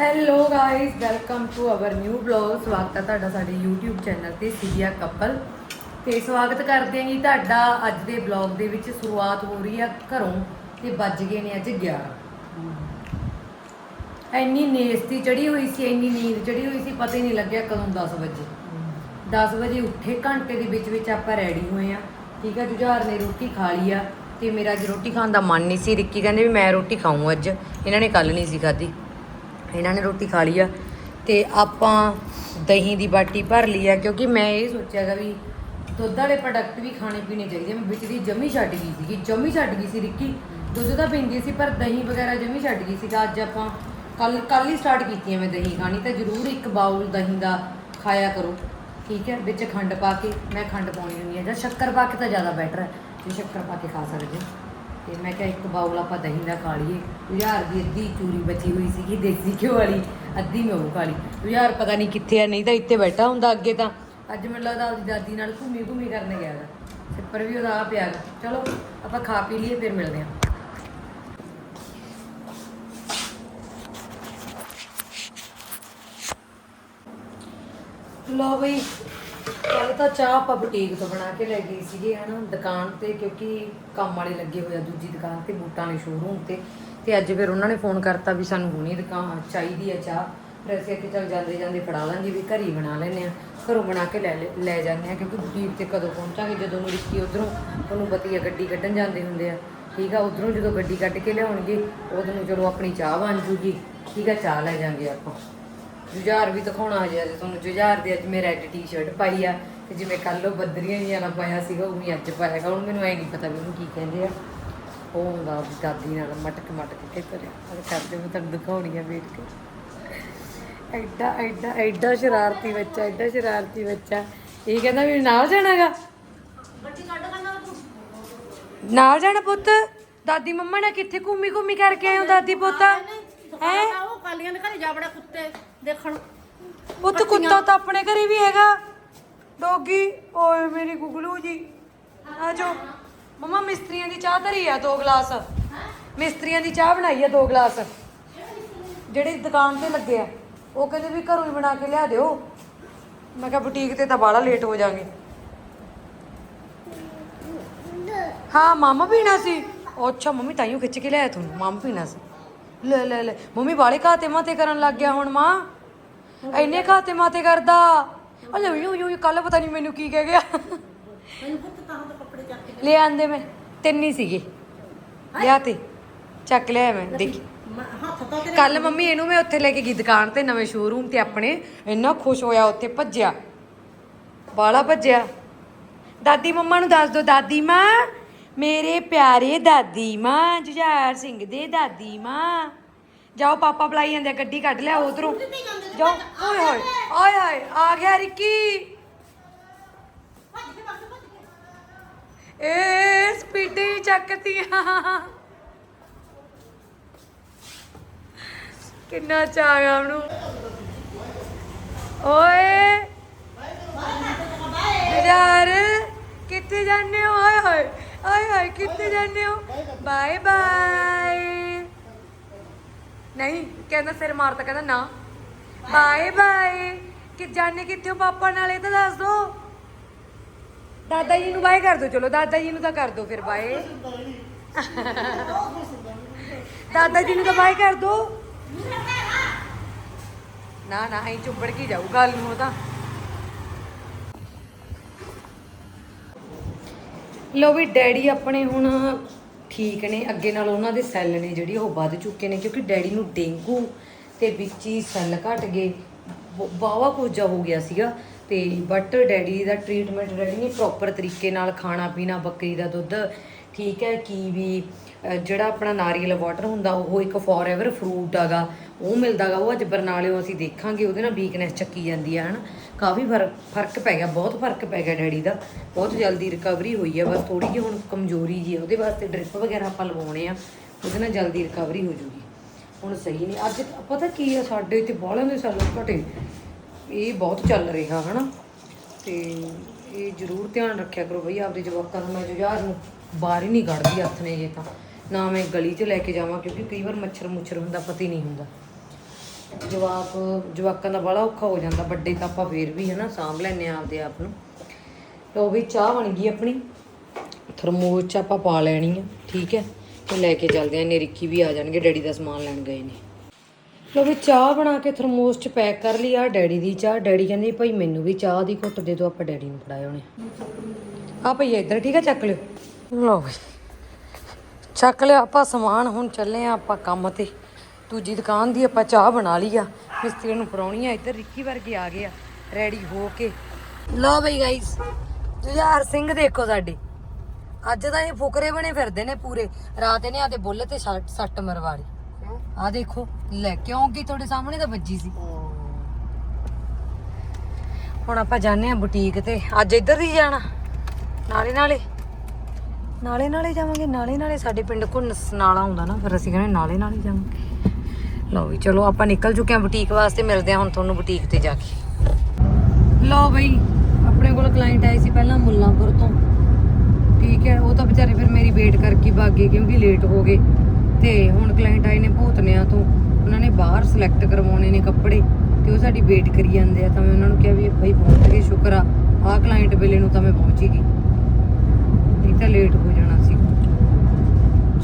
Hello guys welcome to our new blog ਸਵਾਗਤ ਹੈ ਤੁਹਾਡਾ ਸਾਡੇ YouTube ਚੈਨਲ ਤੇ ਸੀਰੀਆ ਕਪਲ। ਤੇ ਸਵਾਗਤ ਕਰਦੇ ਹਾਂ ਜੀ ਤੁਹਾਡਾ ਅੱਜ ਦੇ ਬਲੌਗ ਦੇ ਵਿੱਚ। ਸ਼ੁਰੂਆਤ ਹੋ ਰਹੀ ਆ ਘਰੋਂ ਤੇ ਵੱਜ ਗਏ ਨੇ ਅੱਜ 11 ਇੰਨੀ ਨੇਸਤੀ ਚੜੀ ਹੋਈ ਸੀ, ਇੰਨੀ ਨੀਂਦ ਚੜੀ ਹੋਈ ਸੀ, ਪਤਾ ਹੀ ਨਹੀਂ ਲੱਗਿਆ ਕਦੋਂ 10 ਵਜੇ। 10 ਵਜੇ ਉੱਠੇ ਘੰਟੇ ਦੇ ਵਿੱਚ ਵਿੱਚ ਆਪਾਂ ਰੈਡੀ ਹੋਏ ਆ ਠੀਕ ਆ, ਜੁਝਾਰ ਨੇ ਰੋਟੀ ਖਾ ਲਈ ਆ। ਤੇ ਮੇਰਾ ਅੱਜ ਰੋਟੀ ਖਾਣ ਦਾ ਮਨ ਨਹੀਂ ਸੀ। ਰਿੱਕੀ ਕਹਿੰਦੇ ਵੀ ਮੈਂ ਰੋਟੀ ਖਾਊਂ ਅੱਜ। ਇਹਨਾਂ ਨੇ ਕੱਲ ਨਹੀਂ ਸੀ ਖਾਧੀ। ਇਹਨਾਂ ਨੇ ਰੋਟੀ ਖਾ ਲਈ ਆ ਤੇ ਆਪਾਂ ਦਹੀਂ ਦੀ ਬਾਟੀ ਭਰ ਲਈ ਆ, ਕਿਉਂਕਿ ਮੈਂ ਇਹ ਸੋਚਿਆਗਾ ਵੀ ਦੁੱਧ ਵਾਲੇ ਪ੍ਰੋਡਕਟ ਵੀ ਖਾਣੇ ਪੀਣੇ ਚਾਹੀਦੇ ਮੈਂ ਵਿੱਚ ਦੀ ਜਮੀ ਛੱਡ ਗਈ ਸੀਗੀ, ਜਮੀ ਛੱਡ ਗਈ ਸੀ ਰਿੱਕੀ। ਦੁੱਧ ਤਾਂ ਪੀਂਦੀ ਸੀ, ਪਰ ਦਹੀਂ ਵਗੈਰਾ ਜਮੀ ਛੱਡ ਗਈ ਸੀ ਤਾਂ ਅੱਜ ਆਪਾਂ ਕੱਲ ਕੱਲ ਹੀ ਸਟਾਰਟ ਕੀਤੀ ਮੈਂ ਦਹੀਂ ਖਾਣੀ, ਤਾਂ ਜ਼ਰੂਰ ਇੱਕ ਬਾਉਲ ਦਹੀਂ ਦਾ ਖਾਇਆ ਕਰੋ, ਠੀਕ ਹੈ? ਵਿੱਚ ਖੰਡ ਪਾ ਕੇ, ਮੈਂ ਖੰਡ ਪਾਉਣੀ ਹੁੰਦੀ ਹੈ ਜਾਂ ਸ਼ੱਕਰ ਪਾ ਕੇ ਤਾਂ ਜ਼ਿਆਦਾ ਬੈਟਰ ਹੈ, ਜੇ ਸ਼ੱਕਰ ਪਾ ਕੇ ਖਾ ਸਕਦੇ ਹੋ। ਤੇ ਮੈਂ ਕਿਹਾ ਇੱਕ ਬਾਉਲ ਆਪਾਂ ਦਹੀਂ ਦਾ ਖਾ ਲਈਏ। ਹਜ਼ਾਰ ਦੀ ਅੱਧੀ ਚੂਰੀ ਬਚੀ ਹੋਈ ਸੀਗੀ ਦੇਸੀ ਘਿਓ ਵਾਲੀ, ਅੱਧੀ ਮੈਂ ਉਹ ਖਾ ਲਈ। ਹਜ਼ਾਰ ਪਤਾ ਨਹੀਂ ਕਿੱਥੇ ਆ, ਨਹੀਂ ਤਾਂ ਇੱਥੇ ਬੈਠਾ ਹੁੰਦਾ ਅੱਗੇ ਤਾਂ। ਅੱਜ ਮੈਨੂੰ ਲੱਗਦਾ ਆਪਦੀ ਦਾਦੀ ਨਾਲ ਘੁੰਮੀ ਘੁੰਮੀ ਕਰਨ ਗਿਆ ਗਾ ਸਿੱਪਰ ਵੀ ਉਹਦਾ ਆ ਪਿਆ ਗਾ ਚਲੋ, ਆਪਾਂ ਖਾ ਪੀ ਲਈਏ, ਫਿਰ ਮਿਲਦੇ ਹਾਂ। ਲੋ ਬਈ ਕੱਲ ਤਾਂ ਚਾਹ ਆਪਾਂ ਬੁਟੀਕ ਤੋਂ ਬਣਾ ਕੇ ਲੈ ਗਏ ਸੀਗੇ, ਹਨਾ, ਦੁਕਾਨ ਤੇ, ਕਿਉਂਕਿ ਕੰਮ ਵਾਲੇ ਲੱਗੇ ਹੋਏ ਆ ਦੂਜੀ ਦੁਕਾਨ ਤੇ, ਬੂਟਾਂ ਵਾਲੇ ਸ਼ੋਰੂਮ ਤੇ। ਤੇ ਅੱਜ ਫਿਰ ਉਹਨਾਂ ਨੇ ਫੋਨ ਕਰਤਾ ਵੀ ਸਾਨੂੰ ਹੁਣੀ ਦੁਕਾਨ ਚਾਹੀਦੀ ਹੈ ਚਾਹ। ਫਿਰ ਅਸੀਂ ਅੱਗੇ ਚੱਲ ਜਾਂਦੇ ਜਾਂਦੇ ਫੜਾ ਲਾਂਗੇ ਵੀ ਘਰ ਹੀ ਬਣਾ ਲੈਨੇ ਆ। ਘਰੋਂ ਬਣਾ ਕੇ ਲੈ ਲੈ- ਜਾਂਦੇ ਆ, ਕਿਉਂਕਿ ਬੁਟੀਕ ਤੇ ਕਦੋਂ ਪਹੁੰਚਾਂਗੇ? ਜਦੋਂ ਨੂੰ ਰਿੱਕੀ ਉਧਰੋਂ ਉਹਨੂੰ ਬਤੀਆ ਗੱਡੀ ਕੱਢਣ ਜਾਂਦੇ ਹੁੰਦੇ ਆ। ਠੀਕ ਆ, ਉਧਰੋਂ ਜਦੋਂ ਗੱਡੀ ਕੱਢ ਕੇ ਲਿਆਉਣਗੇ, ਉਦੋਂ ਨੂੰ ਚਲੋ ਆਪਣੀ ਚਾਹ ਬਣ ਜੂਗੀ। ਠੀਕ ਆ, ਚਾਹ ਲੈ ਜਾਂਗੇ ਆਪਾਂ। ਜੁਝਾਰ ਵੀ ਦਿਖਾਉਣਾ ਹਜੇ ਅੱਜ ਤੁਹਾਨੂੰ ਜੁਝਾਰ ਦੇ ਅੱਜ ਮੈਂ ਰੈੱਡ ਟੀ-ਸ਼ਰਟ ਪਾਈ ਆ ਤੇ ਜਿਵੇਂ ਕੱਲ ਉਹ ਬੱਦਰੀਆਂ ਜਿਹਾ ਨਾਲ ਪਾਇਆ ਸੀਗਾ ਉਹ ਵੀ ਅੱਜ ਪਾਇਆਗਾ ਹੁਣ ਮੈਨੂੰ ਐ ਨਹੀਂ ਪਤਾ ਵੀ ਉਹਨੂੰ ਕੀ ਕਹਿੰਦੇ ਆ। ਉਹ ਹੁੰਦਾ ਵੀ ਦਾਦੀ ਨਾਲ ਮਟਕ ਮਟਕ ਕੇ ਕਰਿਆ ਉਹ ਕਰਦੇ ਮੈਂ ਤੁਹਾਨੂੰ ਦਿਖਾਉਣੀ ਆ ਵੇਟ ਕੇ। ਐਡਾ ਐਡਾ ਐਡਾ ਸ਼ਰਾਰਤੀ ਬੱਚਾ ਐਡਾ ਸ਼ਰਾਰਤੀ ਬੱਚਾ। ਇਹ ਕਹਿੰਦਾ ਵੀ ਨਾਲ ਜਾਣਾਗਾ ਨਾਲ ਜਾਣਾ ਪੁੱਤ? ਦਾਦੀ ਮੰਮਾ ਨਾਲ ਕਿੱਥੇ ਘੁੰਮੀ ਘੁੰਮੀ ਕਰਕੇ ਹੋ ਦਾਦੀ ਪੁੱਤ? ਹੈ ਉਹ ਕਾਲੀਆਂ ਦੇ ਘਰੇ ਜਾ ਬੜਾ ਕੁੱਤੇ। ਦੇਖਣ। ਪੁੱਤ ਕੁੱਤਾ ਤਾਂ ਆਪਣੇ ਘਰੇ ਵੀ ਹੈਗਾ। ਡੋਗੀ ਓਏ ਮੇਰੀ ਗੁਗਲੂ ਜੀ। ਆ ਜਾਓ। ਮਮਾ ਮਿਸਤਰੀਆਂ ਦੀ ਚਾਹ ਧਰੀ ਆ ਦੋ ਗਲਾਸ। ਮਿਸਤਰੀਆਂ ਦੀ ਚਾਹ ਬਣਾਈ ਆ ਦੋ ਗਲਾਸ। ਜਿਹੜੇ ਦੁਕਾਨ ਤੇ ਲੱਗੇ ਆ ਉਹ ਕਹਿੰਦੇ ਵੀ ਘਰੋਂ ਹੀ ਬਣਾ ਕੇ ਲਿਆ ਦਿਓ। ਮੈਂ ਕਿਹਾ ਬੁਟੀਕ ਤੇ ਤਾਂ ਬਾਹਲਾ ਲੇਟ ਹੋ ਜਾਾਂਗੇ। ਹਾਂ ਮਾਮਾ ਪੀਣਾ ਸੀ। ਅੱਛਾ ਮੰਮੀ ਤਾਈਓ ਖਿੱਚ ਕੇ ਲਿਆਇਆ ਤੁਹਾਨੂੰ। ਮਾਮਾ ਪੀਣਾ ਸੀ। ਲੈ ਲੈ ਲੈ। ਮੰਮੀ ਵਾਲੇ ਘਾਤੇ ਮਾਤੇ ਕਰਨ ਲੱਗ ਗਿਆ ਹੁਣ ਮਾਂ। ਐਨੇ ਘਾਤੇ ਮਾਤੇ ਕਰਦਾ। ਅਲੇ ਯੂ ਯੂ ਕੱਲ ਪਤਾ ਨਹੀਂ ਮੈਨੂੰ ਕੀ ਕਹਿ ਗਿਆ। ਮੈਨੂੰ ਪੁੱਤ ਤਾਂ ਦੇ ਕੱਪੜੇ ਚੱਕ ਕੇ ਲੈ ਆਂਦੇ ਮੈਂ। ਤਿੰਨ ਹੀ ਸੀਗੇ। ਲਿਆ ਤੇ। ਚੱਕ ਲਿਆ ਮੈਂ ਦੇਖੀ। ਕੱਲ ਮੰਮੀ ਇਹਨੂੰ ਮੈਂ ਉੱਥੇ ਲੈ ਕੇ ਗਈ ਦੁਕਾਨ ਤੇ ਨਵੇਂ ਸ਼ੋਰੂਮ ਤੇ ਆਪਣੇ। ਇੰਨਾ ਖੁਸ਼ ਹੋਇਆ ਉੱਥੇ ਭੱਜਿਆ। ਬਾਲਾ ਭੱਜਿਆ। ਦਾਦੀ ਮੰਮਾ ਨੂੰ ਦੱਸ ਦੋ ਦਾਦੀ ਮਾਂ। ਮੇਰੇ ਪਿਆਰੇ ਦਾਦੀ ਮਾਂ ਜੁਝਾਰ ਸਿੰਘ ਦੇ ਦਾਦੀ ਮਾਂ। ਜਾਓ ਪਾਪਾ ਬੁਲਾਈ ਜਾਂਦੇ ਆ, ਗੱਡੀ ਕੱਢ ਲਿਆ ਉਧਰੋਂ। ਜਾਓ। ਓਏ ਹੋਏ ਆਏ ਹਾਏ ਆ ਗਿਆ ਰਿੱਕੀ। ਏ ਸਪੀਡੀ ਚੱਕਤੀਆਂ। ਕਿੰਨਾ ਚਾਗਾ ਉਹਨੂੰ। ਓਏ ਯਾਰ ਕਿੱਥੇ ਜਾਂਦੇ ਹੋ? ਓਏ ਹੋਏ। ਆਏ ਹੋਏ, ਕਿੱਥੇ ਜਾਂਦੇ ਹੋ? Bye bye. ਨਹੀਂ, ਕਹਿੰਦਾ ਸਿਰ ਮਾਰਤਾ, ਕਹਿੰਦਾ ਨਾ। Bye bye. ਕਿ ਜਾਣੇ ਕਿੱਥੇ ਹੋ ਪਾਪਾ ਨਾਲ, ਇਹ ਤਾਂ ਦੱਸ ਦੋ। ਦਾਦਾ ਜੀ ਨੂੰ ਬਾਏ ਕਰ ਦੋ, ਚਲੋ, ਦਾਦਾ ਜੀ ਨੂੰ ਤਾਂ ਕਰ ਦੋ ਫਿਰ ਬਾਏ। ਦਾਦਾ ਜੀ ਨੂੰ ਤਾਂ ਬਾਏ ਕਰ ਦੋ। ਨਾ ਨਾ, ਐਂ ਚੁੱਬੜ ਕੇ ਜਾਊ, ਗੱਲ ਨੂੰ ਤਾਂ। ਲੋ ਵੀ ਡੈਡੀ ਆਪਣੇ ਹੁਣ ਠੀਕ ਨੇ, ਅੱਗੇ ਨਾਲ ਉਹਨਾਂ ਦੇ ਸੈੱਲ ਨੇ ਜਿਹੜੀ ਉਹ ਵੱਧ ਚੁੱਕੇ ਨੇ, ਕਿਉਂਕਿ ਡੈਡੀ ਨੂੰ ਡੇਂਗੂ ਤੇ ਵਿੱਚ ਹੀ ਸੈੱਲ ਘਟ ਗਏ ਬਾਵਾ ਕੋਜਾ ਹੋ ਗਿਆ ਸੀਗਾ ਤੇ ਬਟ ਡੈਡੀ ਦਾ ਟ੍ਰੀਟਮੈਂਟ ਡੈਡੀ ਨੇ ਪ੍ਰੋਪਰ ਤਰੀਕੇ ਨਾਲ ਖਾਣਾ ਪੀਣਾ, ਬੱਕਰੀ ਦਾ ਦੁੱਧ, ਠੀਕ ਹੈ, ਕੀਵੀ ਵੀ ਜਿਹੜਾ ਆਪਣਾ ਨਾਰੀਅਲ ਵਾਟਰ ਹੁੰਦਾ, ਉਹ ਇੱਕ ਫੋਰਐਵਰ ਫਰੂਟ ਆਗਾ ਉਹ ਮਿਲਦਾਗਾ ਉਹ ਅੱਜ ਬਰਨਾਲਿਓ ਅਸੀਂ ਦੇਖਾਂਗੇ, ਉਹਦੇ ਨਾਲ ਵੀਕਨੈਸ ਚੱਕੀ ਜਾਂਦੀ ਆ ਹਨਾ। ਕਾਫੀ ਫ਼ਰਕ ਫ਼ਰਕ ਪੈ ਗਿਆ, ਬਹੁਤ ਫ਼ਰਕ ਪੈ ਗਿਆ ਡੈਡੀ ਦਾ। ਬਹੁਤ ਜਲਦੀ ਰਿਕਵਰੀ ਹੋਈ ਆ, ਬਸ ਥੋੜੀ ਜਿਹੀ ਹੁਣ ਕਮਜ਼ੋਰੀ ਜੀ ਉਹਦੇ ਵਾਸਤੇ ਡ੍ਰਿਪ ਵਗੈਰਾ ਆਪਾਂ ਲਵਾਉਣੇ ਆ, ਉਹਦੇ ਨਾਲ ਜਲਦੀ ਰਿਕਵਰੀ ਹੋ ਜੂਗੀ। ਹੁਣ ਸਹੀ ਨਹੀਂ, ਅੱਜ ਪਤਾ ਕੀ ਆ, ਸਾਡੇ ਇੱਥੇ ਬਾਹਲਿਆਂ ਦੇ ਸੈੱਲ ਘਟੇ, ਇਹ ਬਹੁਤ ਚੱਲ ਰਿਹਾ, ਹਨਾ? ਤੇ ਇਹ ਜ਼ਰੂਰ ਧਿਆਨ ਰੱਖਿਆ ਕਰੋ ਬਈ, ਆਪਦੇ ਜਵਾਕਾਂ ਨੂੰ, ਮੈਂ ਜੁਝਾਰ ਨੂੰ, ਬਾਹਰ ਹੀ ਨਹੀਂ ਕੱਢਦੀ ਹੱਥ ਨੇ ਜੇ ਤਾਂ। ਨਾ ਮੈਂ ਗਲੀ 'ਚ ਲੈ ਕੇ ਜਾਵਾਂ, ਕਿਉਂਕਿ ਕਈ ਵਾਰ ਮੱਛਰ ਮੁੱਛਰ ਹੁੰਦਾ, ਪਤਾ ਹੀ ਨਹੀਂ ਹੁੰਦਾ। ਜਵਾਕ, ਜਵਾਕਾਂ ਦਾ ਬੜਾ ਔਖਾ ਹੋ ਜਾਂਦਾ, ਵੱਡੇ ਤਾਂ ਆਪਾਂ ਫੇਰ ਵੀ ਹਨਾ ਸਾਂਭ ਲੈਨੇ ਆ ਆਪਦੇ ਆਪ ਨੂੰ। ਲੋ ਵੀ ਚਾਹ ਬਣ ਗਈ ਆਪਣੀ। ਥਰਮੋਸ ਚ ਆਪਾਂ ਪਾ ਲੈਣੀ ਆ, ਠੀਕ ਹੈ। ਤੇ ਲੈ ਕੇ ਚੱਲਦੇ ਆ ਨੇ ਵੀ ਆ ਜਾਣਗੇ, ਡੈਡੀ ਦਾ ਸਮਾਨ ਲੈਣ ਗਏ ਨੇ। ਲੋ ਵੀ ਚਾਹ ਬਣਾ ਕੇ ਥਰਮੋਸ ਚ ਪੈਕ ਕਰ ਲਈ ਆ, ਡੈਡੀ ਦੀ ਚਾਹ। ਡੈਡੀ ਕਹਿੰਦੇ ਭਾਈ ਮੈਨੂੰ ਵੀ ਚਾਹ ਦੀ ਘੁੱਟ ਦੇ ਦਿਓ, ਆਪਾਂ ਡੈਡੀ ਨੂੰ ਫੜਾਏ ਹੋਣੇ। ਆ ਭਈਆ ਇੱਧਰ, ਠੀਕ ਹੈ, ਚੱਕ ਲਿਓ। ਲੋ ਵੀ। ਚੱਕ ਲਿਆ ਆਪਾਂ ਸਮਾਨ ਹੁਣ ਚੱਲੇ ਆ ਆਪਾਂ ਕੰਮ ਤੇ। ਦੂਜੀ ਦੁਕਾਨ ਦੀ ਆਪਾਂ ਚਾਹ ਬਣਾ ਲਈ ਆ। ਮਿਸਤਰੀ ਨੂੰ ਫਰਾਉਣੀ ਆ, ਇੱਧਰ ਰਿੱਕੀ ਵਰਗੇ ਆ ਗਏ ਆ ਰੈਡੀ ਹੋ ਕੇ। ਲੋ ਬਈ ਗਾਇਸ ਜੁਝਾਰ ਸਿੰਘ ਦੇਖੋ ਸਾਡੇ। ਅੱਜ ਤਾਂ ਇਹ ਫੁਕਰੇ ਬਣੇ ਫਿਰਦੇ ਨੇ ਪੂਰੇ। ਰਾਤ ਇਹਨੇ ਆਦੇ ਬੁੱਲ ਤੇ ਸੱਟ ਸੱਟ ਮਰਵਾੜੀ ਆ ਦੇਖੋ, ਲੈ ਕਿਉਂਕਿ ਤੁਹਾਡੇ ਸਾਹਮਣੇ ਤਾਂ ਵੱਜੀ ਸੀ? ਹੁਣ ਆਪਾਂ ਜਾਣੇ ਆ ਬੁਟੀਕ ਤੇ। ਅੱਜ ਇੱਧਰ ਦੀ ਜਾਣਾ। ਨਾਲੇ ਨਾਲੇ। ਨਾਲੇ ਨਾਲੇ ਜਾਵਾਂਗੇ, ਨਾਲੇ ਨਾਲੇ ਸਾਡੇ ਪਿੰਡ ਕੋਲ ਨਾਲਾ ਹੁੰਦਾ ਨਾ, ਫਿਰ ਅਸੀਂ ਕਹਿੰਦੇ ਨਾਲੇ ਨਾਲੇ ਜਾਵਾਂਗੇ। ਲਓ ਵੀ ਚਲੋ ਆਪਾਂ ਨਿਕਲ ਚੁੱਕੇ ਹਾਂ ਬੁਟੀਕ ਵਾਸਤੇ ਮਿਲਦੇ ਹਾਂ ਹੁਣ ਤੁਹਾਨੂੰ ਬੁਟੀਕ ਤੇ ਜਾ ਕੇ। ਲਓ ਬਈ ਆਪਣੇ ਕੋਲ ਕਲਾਇੰਟ ਆਏ ਸੀ ਪਹਿਲਾਂ ਮੁੱਲਾਂਪੁਰ ਤੋਂ। ਠੀਕ ਹੈ ਉਹ ਤਾਂ ਵਿਚਾਰੇ ਫਿਰ ਮੇਰੀ ਵੇਟ ਕਰਕੇ ਭਾਗੇ ਕਿਉਂਕਿ ਲੇਟ ਹੋ ਗਏ। ਤੇ ਹੁਣ ਕਲਾਇੰਟ ਆਏ ਨੇ ਭੂਤਨਿਆਂ ਤੋਂ। ਉਹਨਾਂ ਨੇ ਬਾਹਰ ਸਿਲੈਕਟ ਕਰਵਾਉਣੇ ਨੇ ਕੱਪੜੇ ਤੇ ਉਹ ਸਾਡੀ ਵੇਟ ਕਰੀ ਜਾਂਦੇ ਆ। ਤਾਂ ਮੈਂ ਉਹਨਾਂ ਨੂੰ ਕਿਹਾ ਵੀ ਭਾਈ ਪਹੁੰਚ ਗਏ ਸ਼ੁਕਰ ਆ ਆਹ ਕਲਾਇੰਟ ਵੇਲੇ ਨੂੰ ਤਾਂ ਮੈਂ ਪਹੁੰਚ ਹੀ ਗਈ। ਨਹੀਂ ਤਾਂ ਲੇਟ ਹੋ ਜਾਣਾ ਸੀ।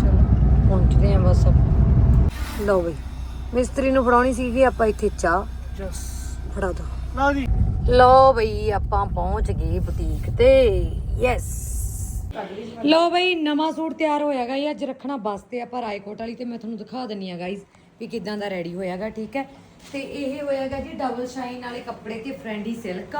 ਚਲੋ ਪਹੁੰਚਦੇ ਆ ਬਸ ਲਓ ਬਈ ਮਿਸਤਰੀ ਨੂੰ ਫੜਾਉਣੀ ਸੀਗੀ ਆਪਾਂ ਇੱਥੇ ਚਾਹ ਫੜਾ ਦੋ। ਲਓ ਜੀ। ਲਓ ਬਈ ਆਪਾਂ ਪਹੁੰਚ ਗਏ ਬੁਟੀਕ ਤੇ। ਯੈਸ ਲਓ ਬਈ ਨਵਾਂ ਸੂਟ ਤਿਆਰ ਹੋਇਆ ਗਾ ਇਹ ਅੱਜ ਰੱਖਣਾ ਬਸ ਤੇ ਆਪਾਂ ਰਾਏਕੋਟ ਵਾਲੀ ਤੇ ਮੈਂ ਤੁਹਾਨੂੰ ਦਿਖਾ ਦਿੰਨੀ ਆ ਗਾਇਜ਼ ਵੀ ਕਿਦਾਂ ਦਾ ਰੈਡੀ ਹੋਇਆਗਾ ਠੀਕ ਹੈ? ਤੇ ਇਹ ਹੋਇਆਗਾ ਜੀ ਡਬਲ ਸ਼ਾਈਨ ਵਾਲੇ ਕੱਪੜੇ ਤੇ ਫਰੈਂਡੀ ਸਿਲਕ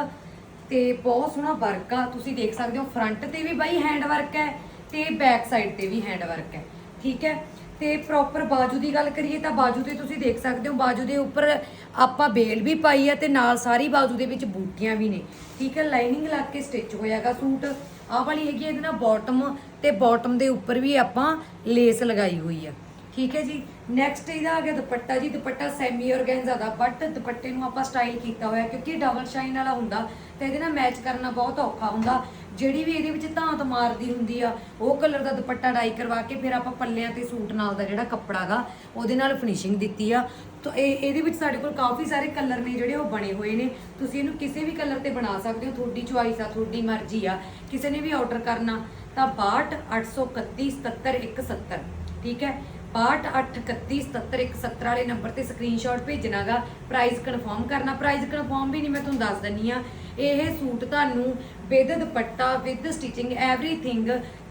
ਤੇ ਬਹੁਤ ਸੋਹਣਾ ਵਰਕ ਆ। ਤੁਸੀਂ ਦੇਖ ਸਕਦੇ ਹੋ ਫਰੰਟ ਤੇ ਵੀ ਬਾਈ ਹੈਂਡ ਵਰਕ ਹੈ ਤੇ ਬੈਕ ਸਾਈਡ ਤੇ ਵੀ ਹੈਂਡ ਵਰਕ ਹੈ ਠੀਕ ਹੈ? ਤੇ ਪ੍ਰੋਪਰ ਬਾਜੂ ਦੀ ਗੱਲ ਕਰੀਏ ਤਾਂ ਬਾਜੂ ਤੇ ਤੁਸੀਂ ਦੇਖ ਸਕਦੇ ਹੋ, ਬਾਜੂ ਦੇ ਉੱਪਰ ਆਪਾਂ ਬੇਲ ਵੀ ਪਾਈ ਆ ਤੇ ਨਾਲ ਸਾਰੀ ਬਾਜੂ ਦੇ ਵਿੱਚ ਬੂਟੀਆਂ ਵੀ ਨੇ। ਠੀਕ ਹੈ ਲਾਈਨਿੰਗ ਲੱਗ ਕੇ ਸਟਿਚ ਹੋਇਆਗਾ ਸੂਟ। ਆਹ ਵਾਲੀ ਹੈਗੀ ਆ ਇਹਦੇ ਨਾਲ ਬਾਟਮ ਤੇ ਬਾਟਮ ਦੇ ਉੱਪਰ ਵੀ ਆਪਾਂ ਲੇਸ ਲਗਾਈ ਹੋਈ ਆ। ਠੀਕ ਹੈ ਜੀ ਨੈਕਸਟ ਇਹਦਾ ਆ ਗਿਆ ਦੁਪੱਟਾ ਜੀ। ਦੁਪੱਟਾ ਸੈਮੀ ਆਰਗੈਂਜ਼ਾ ਦਾ ਬਟ ਦੁਪੱਟੇ ਨੂੰ ਆਪਾਂ ਸਟਾਈਲ ਕੀਤਾ ਹੋਇਆ ਕਿਉਂਕਿ ਡਬਲ ਸ਼ਾਈਨ ਵਾਲਾ ਹੁੰਦਾ। ਤਾਂ ਇਹਦੇ ਨਾਲ ਮੈਚ ਕਰਨਾ ਬਹੁਤ ਔਖਾ ਹੁੰਦਾ। ਜਿਹੜੀ ਵੀ ਇਹਦੇ ਵਿੱਚ ਧਾਤ ਮਾਰਦੀ ਹੁੰਦੀ ਆ, ਉਹ ਕਲਰ ਦਾ ਦੁਪੱਟਾ ਡਾਈ ਕਰਵਾ ਕੇ ਫਿਰ ਆਪਾਂ ਪੱਲਿਆਂ ਤੇ ਸੂਟ ਨਾਲ ਦਾ ਜਿਹੜਾ ਕੱਪੜਾ ਗਾ, ਉਹਦੇ ਨਾਲ ਫਿਨਿਸ਼ਿੰਗ ਦਿੱਤੀ ਆ। ਤਾਂ ਇਹ, ਇਹਦੇ ਵਿੱਚ ਸਾਡੇ ਕੋਲ ਕਾਫੀ ਸਾਰੇ ਕਲਰ ਨੇ ਜਿਹੜੇ ਉਹ ਬਣੇ ਹੋਏ ਨੇ। ਤੁਸੀਂ ਇਹਨੂੰ ਕਿਸੇ ਵੀ ਕਲਰ ਤੇ ਬਣਾ ਸਕਦੇ ਹੋ, ਤੁਹਾਡੀ ਚੁਆਇਸ ਆ, ਤੁਹਾਡੀ ਮਰਜ਼ੀ ਆ। ਕਿਸੇ ਨੇ ਵੀ ਆਰਡਰ ਕਰਨਾ ਤਾਂ 62 831 77 170 ਠੀਕ ਹੈ? 62817717 ਵਾਲੇ ਨੰਬਰ ਤੇ ਸਕਰੀਨਸ਼ਾਟ ਭੇਜਣਾਗਾ। ਪ੍ਰਾਈਸ ਕਨਫਰਮ ਕਰਨਾ। ਪ੍ਰਾਈਸ ਕਨਫਰਮ ਵੀ ਨਹੀਂ ਮੈਂ ਤੁਹਾਨੂੰ ਦੱਸ ਦਿੰਨੀ ਆ ਇਹ ਸੂਟ ਤੁਹਾਨੂੰ with dupatta with stitching everything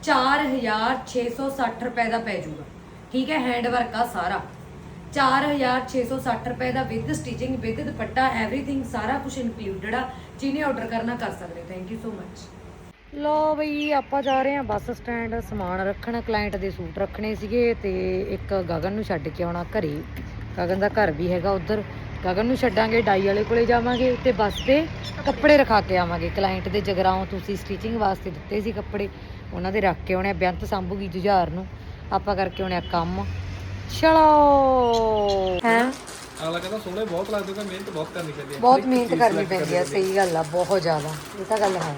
4660 ਰੁਪਏ ਦਾ ਪੈ ਜਾਊਗਾ। ਠੀਕ ਹੈ ਹੈਂਡ ਵਰਕ ਆ ਸਾਰਾ। 4660 ਰੁਪਏ ਦਾ with stitching with dupatta everything ਸਾਰਾ ਕੁਝ ਇਨਕਲੂਡਡ ਆ। ਜਿਹਨੇ ਆਰਡਰ ਕਰਨਾ ਕਰ ਸਕਦੇ ਥੈਂਕ ਯੂ ਸੋ ਮਚ ਲੋ ਬਈ ਆਪਾਂ ਜਾ ਰਹੇ ਹਾਂ ਬੱਸ ਸਟੈਂਡ ਸਮਾਨ ਰੱਖਣ। ਕਲਾਇੰਟ ਦੇ ਸੂਟ ਰੱਖਣੇ ਸੀਗੇ ਤੇ ਇੱਕ ਗਗਨ ਨੂੰ ਛੱਡ ਕੇ ਆਉਣਾ ਘਰੇ। ਗਗਨ ਦਾ ਘਰ ਵੀ ਹੈਗਾ ਉਧਰ। ਗਗਨ ਨੂੰ ਛੱਡਾਂਗੇ ਡਾਈ ਵਾਲੇ ਕੋਲੇ ਜਾਵਾਂਗੇ ਤੇ ਬੱਸ ਤੇ ਕੱਪੜੇ ਰਖਾ ਕੇ ਆਵਾਂਗੇ। ਕਲਾਇੰਟ ਦੇ ਜਗਰਾਉਂ ਤੁਸੀਂ ਸਟਿਚਿੰਗ ਵਾਸਤੇ ਦਿੱਤੇ ਸੀ ਕੱਪੜੇ। ਉਹਨਾਂ ਦੇ ਰੱਖ ਕੇ ਆਉਣੇ ਬੇਅੰਤ ਸੰਭੂਗੀ ਜੁਝਾਰ ਨੂੰ। ਆਪਾਂ ਕਰਕੇ ਆਉਣੇ ਆ ਕੰਮ। ਚਲੋ। ਹੈ? ਅਗਲਾ ਕਹਿੰਦਾ ਸੋਹਣੇ ਬਹੁਤ ਲੱਗਦੇ ਤਾਂ ਮਿਹਨਤ ਬਹੁਤ ਕਰਨੀ ਪੈਂਦੀ ਹੈ। ਬਹੁਤ ਮਿਹਨਤ ਕਰਨੀ ਪੈਂਦੀ ਆ ਸਹੀ ਗੱਲ ਆ ਬਹੁਤ ਜ਼ਿਆਦਾ। ਇਹ ਤਾਂ ਗੱਲ ਹੈ।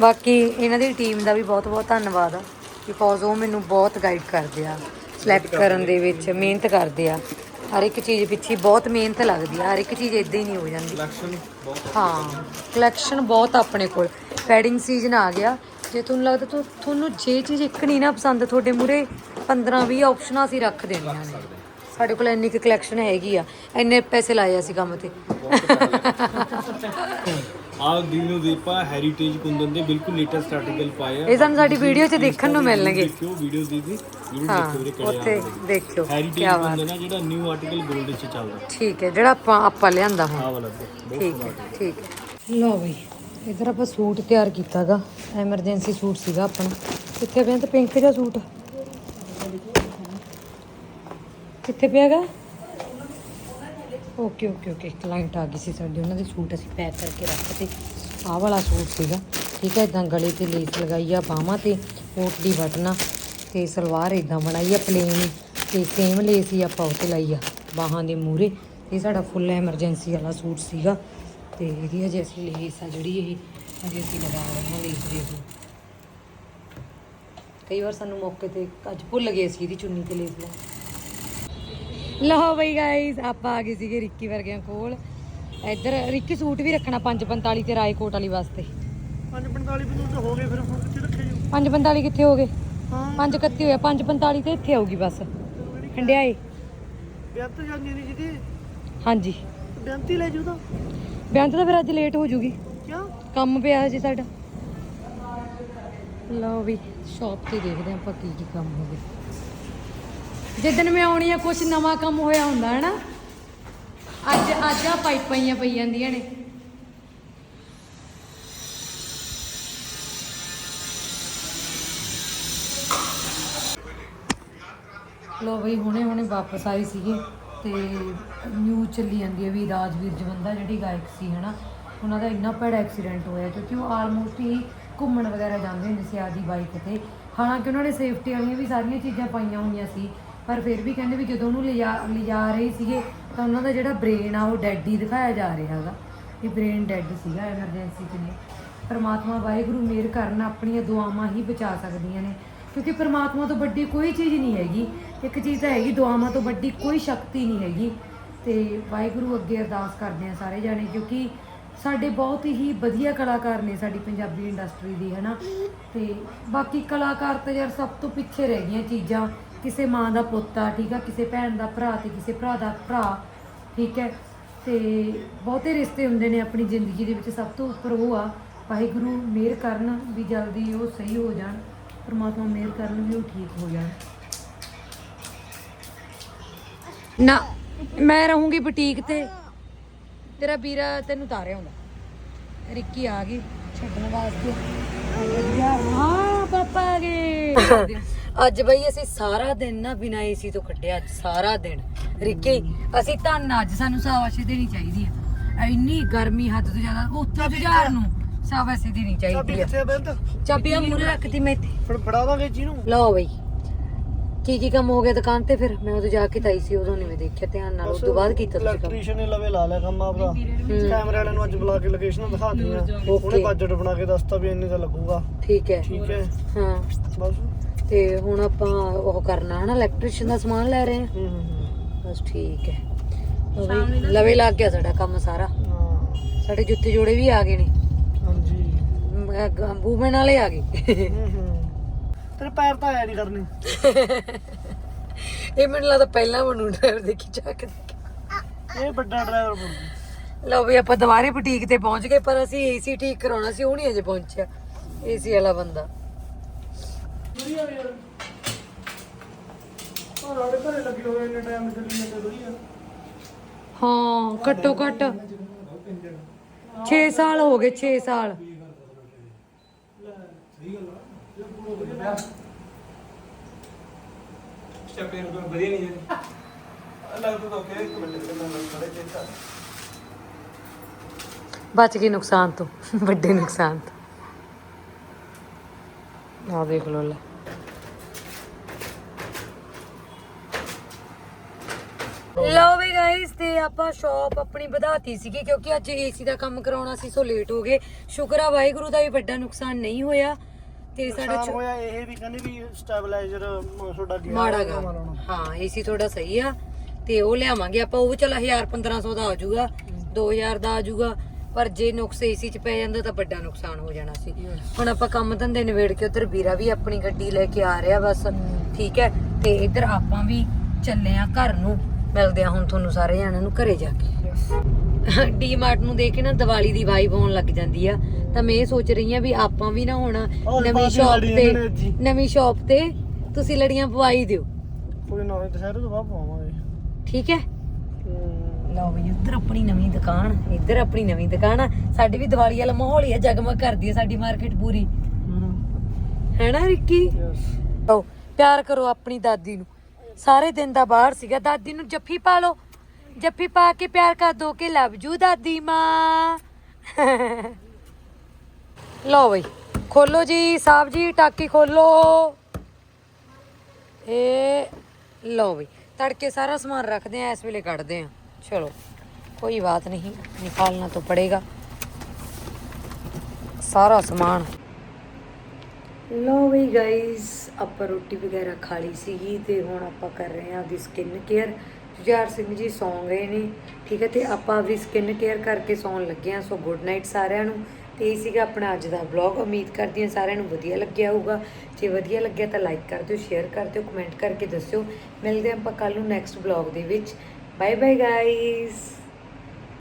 ਬਾਕੀ ਇਹਨਾਂ ਦੀ ਟੀਮ ਦਾ ਵੀ ਬਹੁਤ ਬਹੁਤ ਧੰਨਵਾਦ ਆ ਬਿਕੋਜ਼ ਉਹ ਮੈਨੂੰ ਬਹੁਤ ਗਾਈਡ ਕਰਦੇ ਆ ਸਿਲੈਕਟ ਕਰਨ ਦੇ ਵਿੱਚ ਮਿਹਨਤ ਕਰਦੇ ਆ। ਹਰ ਇੱਕ ਚੀਜ਼ ਪਿੱਛੇ ਬਹੁਤ ਮਿਹਨਤ ਲੱਗਦੀ ਆ ਹਰ ਇੱਕ ਚੀਜ਼ ਇਦਾਂ ਹੀ ਨਹੀਂ ਹੋ ਜਾਂਦੀ। ਸਿਲੈਕਸ਼ਨ ਬਹੁਤ ਹਾਂ ਕਲੈਕਸ਼ਨ ਬਹੁਤ ਆਪਣੇ ਕੋਲ। ਪੈਡਿੰਗ ਸੀਜ਼ਨ ਆ ਗਿਆ। ਜੇ ਤੁਹਾਨੂੰ ਲੱਗਦਾ ਤੁਹਾਨੂੰ ਜੇ ਚੀਜ਼ ਇੱਕ ਨਹੀਂ ਨਾ ਪਸੰਦ ਤੁਹਾਡੇ ਮੂਰੇ 15 20 ਆਪਸ਼ਨਾਂ ਅਸੀਂ ਰੱਖ ਦੇਣੀਆਂ ਨੇ। ਸਾਡੇ ਕੋਲ ਇੰਨੀ ਕੁ ਕਲੈਕਸ਼ਨ ਹੈਗੀ ਆ ਇੰਨੇ ਪੈਸੇ ਲਾਏ ਅਸੀਂ ਕੰਮ ਤੇ। ਆ ਦਿਨੋ ਦੀਪਾ ਹੈਰੀਟੇਜ ਕੁੰਦਨ ਦੇ ਬਿਲਕੁਲ ਲੇਟੈਸਟ ਆਰਟੀਕਲ ਪਾਏ ਆ। ਇਹ ਸਾਨੂੰ ਸਾਡੀ ਵੀਡੀਓ 'ਚ ਦੇਖਣ ਨੂੰ ਮਿਲਣਗੇ। ਦੇਖਿਓ ਵੀਡੀਓ ਦੀ ਦੀ ਜ਼ਰੂਰ ਦੇਖਿਓ ਵੀਰੇ ਕਿਹੜੇ ਉੱਥੇ ਦੇਖਿਓ ਕੀ ਹੈਰੀਟੇਜ ਬਾਤ। ਕੁੰਦਨ ਆ ਜਿਹੜਾ ਨਿਊ ਆਰਟੀਕਲ 골ਡ ਚ ਚੱਲਦਾ। ਠੀਕ ਹੈ ਜਿਹੜਾ ਆਪਾਂ ਆਪਾਂ ਲਿਆਂਦਾ ਹੁਣ। ਆ ਵਾਲਾ ਠੀਕ ਹੈ ਠੀਕ ਹੈ। ਲਓ ਬਈ ਇਧਰ ਆਪਾਂ ਸੂਟ ਤਿਆਰ ਕੀਤਾਗਾ ਐਮਰਜੈਂਸੀ ਸੂਟ ਸੀਗਾ ਆਪਣਾ ਕਿੱਥੇ ਪਿਆ? ਤੇ ਪਿੰਕ ਜਿਹਾ ਸੂਟ। ਕਿੱਥੇ ਪਿਆਗਾ ਓਕੇ ਓਕੇ ਓਕੇ ਕਲਾਇੰਟ ਆ ਗਈ ਸੀ ਸਾਡੀ, ਉਹਨਾਂ ਦੇ ਸੂਟ ਅਸੀਂ ਪੈਕ ਕਰਕੇ ਰੱਖਤੇ। ਆਹ ਵਾਲਾ ਸੂਟ ਸੀਗਾ। ਠੀਕ ਹੈ ਇਦਾਂ ਗਲੇ ਤੇ ਲੇਸ ਲਗਾਈ ਆ, ਬਾਹਾਂ ਤੇ ਕੋਟ ਦੀ ਬਟਨਾ ਤੇ ਸਲਵਾਰ ਇਦਾਂ ਬਣਾਈ ਆ ਪਲੇਨ ਤੇ ਸੇਮ ਲੇਸ ਹੀ ਆਪਾਂ ਉੱਤੇ ਲਾਈ ਆ, ਬਾਹਾਂ ਦੇ ਮੂਰੇ ਇਹ ਸਾਡਾ ਫੁੱਲ ਐਮਰਜੈਂਸੀ ਵਾਲਾ ਸੂਟ ਸੀਗਾ। ਤੇ ਇਹਦੀ ਅਜੇ ਅਸੀਂ ਲੇਸ ਆ ਜਿਹੜੀ ਇਹ ਅਜੇ ਅਸੀਂ ਲਗਾ ਰਹੇ ਹਾਂ ਲੇਸ ਦੇ ਕਈ ਵਾਰ ਸਾਨੂੰ ਮੌਕੇ ਤੇ ਅੱਜ ਭੁੱਲ ਗਏ ਸੀ ਇਹਦੀ ਚੁੰਨੀ ਤੇ ਲੇਸ ਲਾ ਲਓ ਬਈ ਗਾਇਸ ਆਪਾਂ ਆ ਗਏ ਸੀਗੇ ਰਿੱਕੀ ਵਰਗਿਆਂ ਕੋਲ। ਇੱਧਰ ਰਿੱਕੀ ਸੂਟ ਵੀ ਰੱਖਣਾ 545 ਤੇ ਰਾਏਕੋਟ ਵਾਲੀ ਵਾਸਤੇ। 545 ਬਿੰਦੂ ਤਾਂ ਹੋ ਗਏ ਫਿਰ ਹੁਣ ਕਿੱਥੇ ਰੱਖੇ ਜੀ? 545 ਕਿੱਥੇ ਹੋ ਗਏ? ਹਾਂ। 531 ਹੋਇਆ 545 ਤੇ ਇੱਥੇ ਆਊਗੀ ਬਸ। ਹੰਡਿਆਏ। ਬੇਅੰਤ ਜਾਂਦੀ ਨਹੀਂ ਜਿਹਦੀ ਹਾਂਜੀ। ਬੇਅੰਤੀ ਲੈ ਜੂ ਤਾਂ। ਬਿਆਨ ਤਾਂ ਫਿਰ ਅੱਜ ਲੇਟ ਹੋ ਜੂਗੀ। ਕਿਉਂ? ਕੰਮ ਪਿਆ ਜੀ ਸਾਡਾ। ਲਓ ਵੀ ਸ਼ਾਪ ਤੇ ਦੇਖਦੇ ਆਪਾਂ ਕੀ ਕੀ ਕੰਮ ਹੋ ਗਿਆ ਜਿੱਦਣ ਮੈਂ ਆਉਣੀ ਆ ਕੁਝ ਨਵਾਂ ਕੰਮ ਹੋਇਆ ਹੁੰਦਾ ਹੈ ਨਾ ਅੱਜ ਅੱਜ ਆ ਪਾਈਪਾਂ ਹੀ ਪਈ ਜਾਂਦੀਆਂ ਨੇ। ਲੋ ਬਈ, ਹੁਣੇ ਹੁਣੇ ਵਾਪਸ ਆਏ ਸੀਗੇ ਤੇ ਨਿਊ ਚੱਲੀ ਜਾਂਦੀ ਹੈ ਵੀ ਰਾਜਵੀਰ ਜਵੰਦਾ ਜਿਹੜੀ ਗਾਇਕ ਸੀ, ਹਨਾ? ਉਹਨਾਂ ਦਾ ਇੰਨਾ ਭੈੜਾ ਐਕਸੀਡੈਂਟ ਹੋਇਆ, ਕਿਉਂਕਿ ਉਹ ਆਲਮੋਸਟ ਹੀ ਘੁੰਮਣ ਵਗੈਰਾ ਜਾਂਦੇ ਹੁੰਦੇ ਸੀ ਆਦੀ ਬਾਈਕ ਤੇ। ਹਾਲਾਂਕਿ ਉਹਨਾਂ ਨੇ ਸੇਫਟੀ ਵਾਲੀਆਂ ਵੀ ਸਾਰੀਆਂ ਚੀਜ਼ਾਂ ਪਾਈਆਂ ਹੋਈਆਂ ਸੀ ਪਰ ਫਿਰ ਵੀ ਕਹਿੰਦੇ ਵੀ ਜਦੋਂ ਉਹਨੂੰ ਲਿਜਾ ਲਿਜਾ ਰਹੇ ਸੀਗੇ, ਤਾਂ ਉਹਨਾਂ ਦਾ ਜਿਹੜਾ ਬ੍ਰੇਨ ਆ, ਉਹ ਡੈਡ ਹੀ ਦਿਖਾਇਆ ਜਾ ਰਿਹਾ ਹੈਗਾ। ਵੀ ਬ੍ਰੇਨ ਡੈਡ ਸੀਗਾ ਐਮਰਜੈਂਸੀ 'ਚ ਨੇ। ਪਰਮਾਤਮਾ ਵਾਹਿਗੁਰੂ ਮਿਹਰ ਕਰਨ ਆਪਣੀਆਂ ਦੁਆਵਾਂ ਹੀ ਬਚਾ ਸਕਦੀਆਂ ਨੇ। ਕਿਉਂਕਿ ਪਰਮਾਤਮਾ ਤੋਂ ਵੱਡੀ ਕੋਈ ਚੀਜ਼ ਨਹੀਂ ਹੈਗੀ। ਇੱਕ ਚੀਜ਼ ਤਾਂ ਹੈਗੀ, ਦੁਆਵਾਂ ਤੋਂ ਵੱਡੀ ਕੋਈ ਸ਼ਕਤੀ ਨਹੀਂ ਹੈਗੀ। ਤੇ ਵਾਹਿਗੁਰੂ ਅੱਗੇ ਅਰਦਾਸ ਕਰਦੇ ਆ ਸਾਰੇ ਜਾਣੇ, ਕਿਉਂਕਿ ਸਾਡੇ ਬਹੁਤ ਹੀ ਵਧੀਆ ਕਲਾਕਾਰ ਨੇ ਸਾਡੀ ਪੰਜਾਬੀ ਇੰਡਸਟਰੀ ਦੀ, ਹਨਾ? ਤੇ ਬਾਕੀ ਕਲਾਕਾਰ ਤਾਂ ਯਾਰ ਸਭ ਤੋਂ ਪਿੱਛੇ ਰਹਿ ਗਈਆਂ ਚੀਜ਼ਾਂ। ਕਿਸੇ ਮਾਂ ਦਾ ਪੁੱਤ ਆ ਠੀਕ ਆ ਕਿਸੇ ਭੈਣ ਦਾ ਭਰਾ ਤੇ ਕਿਸੇ ਭਰਾ ਦਾ ਭਰਾ ਠੀਕ ਹੈ। ਤੇ ਬਹੁਤੇ ਰਿਸ਼ਤੇ ਹੁੰਦੇ ਨੇ ਆਪਣੀ ਜ਼ਿੰਦਗੀ ਦੇ ਵਿੱਚ ਸਭ ਤੋਂ ਉੱਪਰ ਉਹ ਆ ਵਾਹਿਗੁਰੂ ਮਿਹਰ ਕਰਨ ਵੀ ਜਲਦੀ ਉਹ ਸਹੀ ਹੋ ਜਾਣ ਪਰਮਾਤਮਾ ਮਿਹਰ ਕਰਨ ਵੀ ਉਹ ਠੀਕ ਹੋ ਜਾਣ। ਨਾ ਮੈਂ ਰਹੂੰਗੀ ਬੁਟੀਕ ਤੇ। ਤੇਰਾ ਵੀਰਾ ਤੈਨੂੰ ਤਾਰਿਆ ਹੁੰਦਾ। ਰਿੱਕੀ ਆ ਗਈ ਛੱਡਣ ਵਾਸਤੇ। ਹਾਂ ਪਾਪਾ ਆ ਗਏ। ਅੱਜ ਬਈ ਅਸੀਂ ਸਾਰਾ ਦਿਨ ਨਾ ਬਿਨਾਂ ਏਸੀ ਤੋਂ ਕੱਢਿਆ ਅੱਜ ਸਾਰਾ ਦਿਨ। ਰਿੱਕੀ ਅਸੀਂ ਧੰਨ ਅੱਜ ਸਾਨੂੰ ਸਾਵਾਸ਼ੀ ਦੇਣੀ ਚਾਹੀਦੀ ਆ। ਇੰਨੀ ਗਰਮੀ ਹੱਦ ਤੋਂ ਜ਼ਿਆਦਾ ਉੱਥੇ ਬਾਜ਼ਾਰ ਨੂੰ ਸਾਵਾਸ਼ੀ ਦੇਣੀ ਚਾਹੀਦੀ ਆ। ਕਿੱਥੇ ਆ ਬੇਅੰਤ? ਚਾਬੀ ਆ ਮੂਰੇ ਰੱਖਤੀ ਮੈਂ ਇੱਥੇ। ਫਿਰ ਫੜਾ ਦਾਂਗੇ ਜੀ ਨੂੰ। ਲਓ ਬਈ। ਕੀ ਕੀ ਕੰਮ ਹੋ ਗਿਆ ਦੁਕਾਨ ਤੇ ਫਿਰ? ਮੈਂ ਉਦੋਂ ਜਾ ਕੇ ਤਾਈ ਸੀ ਉਦੋਂ ਨਹੀਂ ਮੈਂ ਦੇਖਿਆ ਧਿਆਨ ਨਾਲ ਉਸ ਤੋਂ ਬਾਅਦ ਕੀਤਾ ਤੁਸੀਂ ਕੰਮ। ਇਲੈਕਟ੍ਰੀਸ਼ੀਅਨ ਨੇ ਲਵੇ ਲਾ ਲਿਆ ਕੰਮ ਆਪਦਾ। ਕੈਮਰੇ ਵਾਲਿਆਂ ਨੂੰ ਅੱਜ ਬੁਲਾ ਕੇ ਲੋਕੇਸ਼ਨਾਂ ਦਿਖਾਤੀਆਂ ਉਹਨੇ ਬਜਟ ਬਣਾ ਕੇ ਦੱਸਤਾ ਵੀ ਇੰਨੇ ਦਾ ਲੱਗੂਗਾ। ਠੀਕ ਹੈ। ਠੀਕ ਹੈ। ਹਾਂ। ਬਸ। ਤੇ ਹੁਣ ਆਪਾਂ ਉਹ ਕਰਨਾ ਹਨਾ ਇਲੈਕਟ੍ਰੀਸ਼ੀਅਨ ਦਾ ਸਮਾਨ ਲੈ ਰਹੇ ਹਾਂ। ਬਸ ਠੀਕ ਹੈ। ਲਵੇ ਲੱਗ ਗਿਆ ਸਾਡਾ ਕੰਮ ਸਾਰਾ। ਹਾਂ। ਸਾਡੇ ਜੁੱਤੇ ਜੋੜੇ ਵੀ ਆ ਗਏ ਨੇ। ਹਾਂਜੀ। ਬੂਮਨ ਵਾਲੇ ਆ ਗਏ। ਹੂੰ ਹੂੰ। ਤੇਰੇ ਪੈਰ ਤਾਂ ਆਇਆ ਨਹੀਂ ਕਰਨੇ। ਇਹ ਮੈਨੂੰ ਲੱਗਦਾ ਪਹਿਲਾਂ ਮੈਨੂੰ ਡਰਾਈਵਰ ਦੇਖੀ ਚੱਕ ਇਹ ਵੱਡਾ ਡਰਾਈਵਰ ਬਣ ਲਓ ਵੀ ਆਪਾਂ ਦੁਬਾਰੇ ਬੁਟੀਕ ਤੇ ਪਹੁੰਚ ਗਏ ਪਰ ਅਸੀਂ ਏਸੀ ਠੀਕ ਕਰਾਉਣਾ ਸੀ ਉਹ ਨਹੀਂ ਅਜੇ ਪਹੁੰਚਿਆ। ਏਸੀ ਵਾਲਾ ਬੰਦਾ। ਵਧੀਆ ਯਾਰ। ਉਹ ਰਾੜੇ ਘਰੇ ਲੱਗੇ ਹੋਏ ਇੰਨੇ ਟਾਈਮ ਚੱਲੀ ਜਾਂਦੇ ਵਧੀਆ ਹਾਂ ਘੱਟੋ ਘੱਟ 6 ਸਾਲ ਹੋ ਗਏ 6 ਸਾਲ। ਸਟੈਪ ਇਹ ਵਧੀਆ ਨਹੀਂ ਜੀ ਲੱਗਦਾ ਤਾਂ ਕਿ ਇੱਕ ਮਿੰਟ ਤੇ ਮੈਂ ਖੜੇ ਚੈੱਕ ਕਰ ਬਚ ਗਏ ਨੁਕਸਾਨ ਤੋਂ ਵੱਡੇ ਨੁਕਸਾਨ ਤੋਂ। ਆ ਦੇਖ ਲੋ ਲੈ ਲਓ ਵੀ ਗਾਇਸ ਤੇ ਆਪਾਂ ਸ਼ਾਪ ਆਪਣੀ ਵਧਾਤੀ ਸੀਗੀ ਕਿਉਂਕਿ ਅੱਜ ਏਸੀ ਦਾ ਕੰਮ ਕਰਾਉਣਾ ਸੀ ਸੋ ਲੇਟ ਹੋ ਗਏ। ਸ਼ੁਕਰ ਆ ਵਾਹਿਗੁਰੂ ਦਾ ਵੀ ਵੱਡਾ ਨੁਕਸਾਨ ਨਹੀਂ ਹੋਇਆ। ਤੇ ਸਾਡਾ ਨੁਕਸਾਨ ਛੋ- ਹੋਇਆ ਇਹ ਵੀ ਕਹਿੰਦੇ ਵੀ ਸਟੈਬਲਾਈਜ਼ਰ ਤੁਹਾਡਾ ਗਿਆ ਮਾੜਾ ਗਾ ਹਾਂ ਏਸੀ ਥੋੜਾ ਸਹੀ ਆ ਤੇ ਉਹ ਲਿਆਵਾਂਗੇ ਆਪਾਂ। ਉਹ ਚਲ 1000 1500 ਦਾ ਆ ਜਾਊਗਾ 2000 ਦਾ ਆ ਜਾਊਗਾ। ਪਰ ਜੇ ਨੁਕਸ ਏਸੀ ਚ ਪੈ ਜਾਂਦਾ ਤਾਂ ਵੱਡਾ ਨੁਕਸਾਨ ਹੋ ਜਾਣਾ ਸੀ। ਹੁਣ ਆਪਾਂ ਕੰਮ ਧੰਦੇ ਨਿਬੇੜ ਕੇ ਉਧਰ ਵੀਰਾ ਵੀ ਆਪਣੀ ਗੱਡੀ ਲੈ ਕੇ ਆ ਰਿਹਾ ਬਸ। ਠੀਕ ਹੈ ਤੇ ਇੱਧਰ ਆਪਾਂ ਵੀ ਚੱਲੇ ਆ ਘਰ ਨੂੰ। ਮਿਲਦੇ ਆ ਹੁਣ ਤੁਹਾਨੂੰ ਸਾਰੇ ਜਣਿਆਂ ਨੂੰ ਘਰੇ ਜਾ ਕੇ। ਡੀਮਾਰਟ ਨੂੰ ਦੇਖ ਕੇ ਨਾ ਦੀਵਾਲੀ ਦੀ ਵਾਈਬ ਆਉਣ ਲੱਗ ਜਾਂਦੀ ਆ। ਤਾਂ ਮੈਂ ਇਹ ਸੋਚ ਰਹੀ ਆ ਵੀ ਆਪਾਂ ਵੀ ਨਾ ਹੁਣ ਨਵੀਂ ਸ਼ਾਪ ਤੇ। ਨਵੀਂ ਸ਼ਾਪ ਤੇ ਤੁਸੀਂ ਲੜੀਆਂ ਪਵਾਈ ਦਿਓ। ਕੋਈ ਨਾ ਦੁਸਹਿਰੇ ਤੋਂ ਬਾਅਦ ਪਾਵਾਂਗੇ ਠੀਕ ਹੈ। ਲਓ ਵੀ ਇੱਧਰ ਆਪਣੀ ਨਵੀਂ ਦੁਕਾਨ ਇੱਧਰ ਆਪਣੀ ਨਵੀਂ ਦੁਕਾਨ ਆ। ਸਾਡੀ ਵੀ ਦੀਵਾਲੀ ਵਾਲਾ ਮਾਹੌਲ ਹੀ ਆ ਜਗਮਗ ਕਰਦੀ ਹੈ ਸਾਡੀ ਮਾਰਕੀਟ ਪੂਰੀ। ਹੈ ਨਾ ਰਿੱਕੀ. ਲਓ ਪਿਆਰ ਕਰੋ ਆਪਣੀ ਦਾਦੀ ਨੂੰ। ਸਾਰੇ ਦਿਨ ਦਾ ਬਾਹਰ ਸੀਗਾ। ਦਾਦੀ ਨੂੰ ਜੱਫੀ ਪਾ ਲਓ। ਜੱਫੀ ਪਾ ਕੇ ਪਿਆਰ ਕਰ ਦੋ ਕਿ ਲਵ ਜੂ ਦਾਦੀ ਮਾਂ। ਲਓ ਬਈ, ਖੋਲੋ ਜੀ ਸਾਹਿਬ ਜੀ, ਟਾਕੀ ਖੋਲੋ। ਇਹ ਲਓ ਬਈ, ਤੜਕੇ ਸਾਰਾ ਸਮਾਨ ਰੱਖਦੇ ਆ, ਇਸ ਵੇਲੇ ਕੱਢਦੇ ਆ। ਚਲੋ, ਕੋਈ ਬਾਤ ਨਹੀਂ, ਨਿਕਾਲਣਾ ਤਾਂ ਪੜੇਗਾ। ਸਾਰਾ ਸਮਾਨ। ਲੋ ਵੀ ਗਾਇਸ ਆਪਾਂ ਰੋਟੀ ਵਗੈਰਾ ਖਾ ਲਈ ਸੀਗੀ ਤੇ ਹੁਣ ਆਪਾਂ ਕਰ ਰਹੇ ਹਾਂ ਦੀ ਸਕਿਨ ਕੇਅਰ ਜੁਝਾਰ ਸਿੰਘ ਜੀ ਸੌਂ ਗਏ ਨੇ, ਠੀਕ ਹੈ, ਤੇ ਆਪਾਂ ਆਪਣੀ ਸਕਿਨ ਕੇਅਰ ਕਰਕੇ ਸੌਣ ਲੱਗੇ ਹਾਂ। ਸੋ ਗੁੱਡ ਨਾਈਟ ਸਾਰਿਆਂ ਨੂੰ। ਤੇ ਇਹ ਸੀਗਾ ਆਪਣਾ ਅੱਜ ਦਾ ਵਲੌਗ ਉਮੀਦ ਕਰਦੀ ਹਾਂ ਸਾਰਿਆਂ ਨੂੰ ਵਧੀਆ ਲੱਗਿਆ ਹੋਊਗਾ। ਜੇ ਵਧੀਆ ਲੱਗਿਆ ਤਾਂ ਲਾਈਕ ਕਰ ਦਿਓ ਸ਼ੇਅਰ ਕਰ ਦਿਓ ਕਮੈਂਟ ਕਰਕੇ ਦੱਸਿਓ। ਮਿਲਦੇ ਹਾਂ ਆਪਾਂ ਕੱਲ ਨੂੰ ਨੈਕਸਟ ਵਲੌਗ ਦੇ ਵਿੱਚ। Bye bye guys